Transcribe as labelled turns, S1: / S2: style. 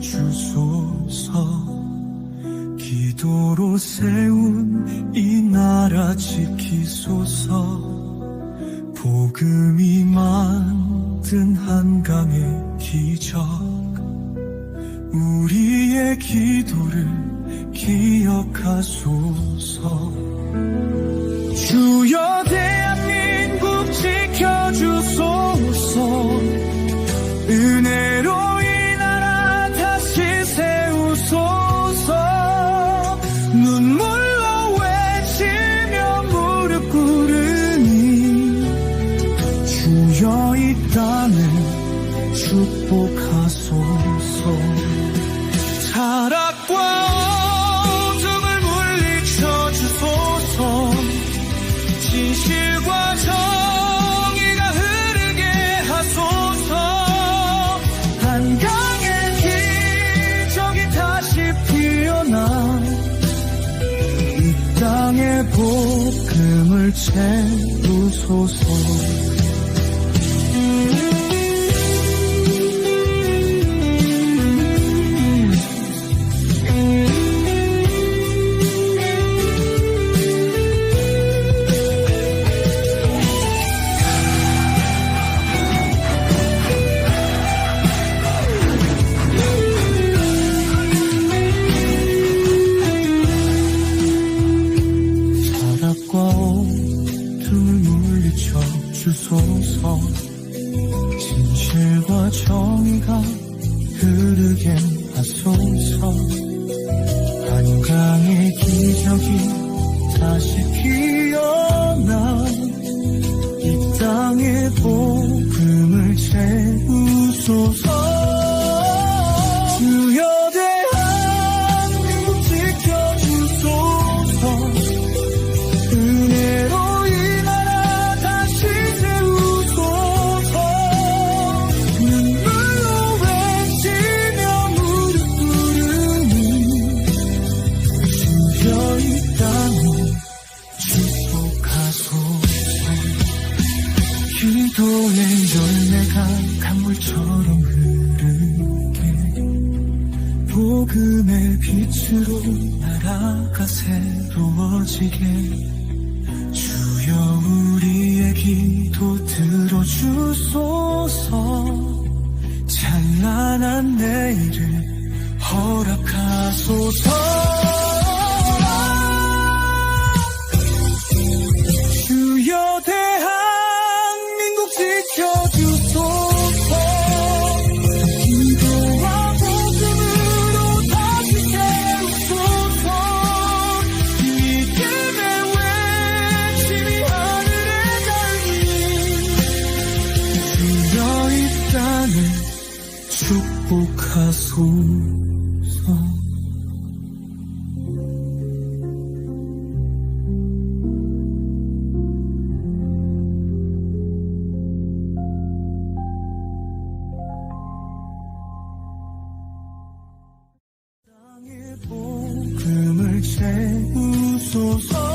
S1: 지켜주소서. 기도로 세운 이 나라 지키소서. 복음이 만든 한강의 기적. 우리의 기도를 기억하소서. 주여 대한 축복하소서. 타락과 어둠을 물리쳐 주소서. 진실과 정의가 흐르게 하소서. 한강의 기적이 다시 피어나 이 땅의 복음을 채우소서 진실과 정의가 흐르게 하소서. 한강의 기적이 다시 피 땅을 축복하소서 기도의 열매가 강물처럼 흐르게. 복음의 빛으로 나라가 새로워지게. 주여 우리의 기도 들어주소서. 찬란한 내일을 허락하소서 축복하소서. 땅의 복음을 채우소서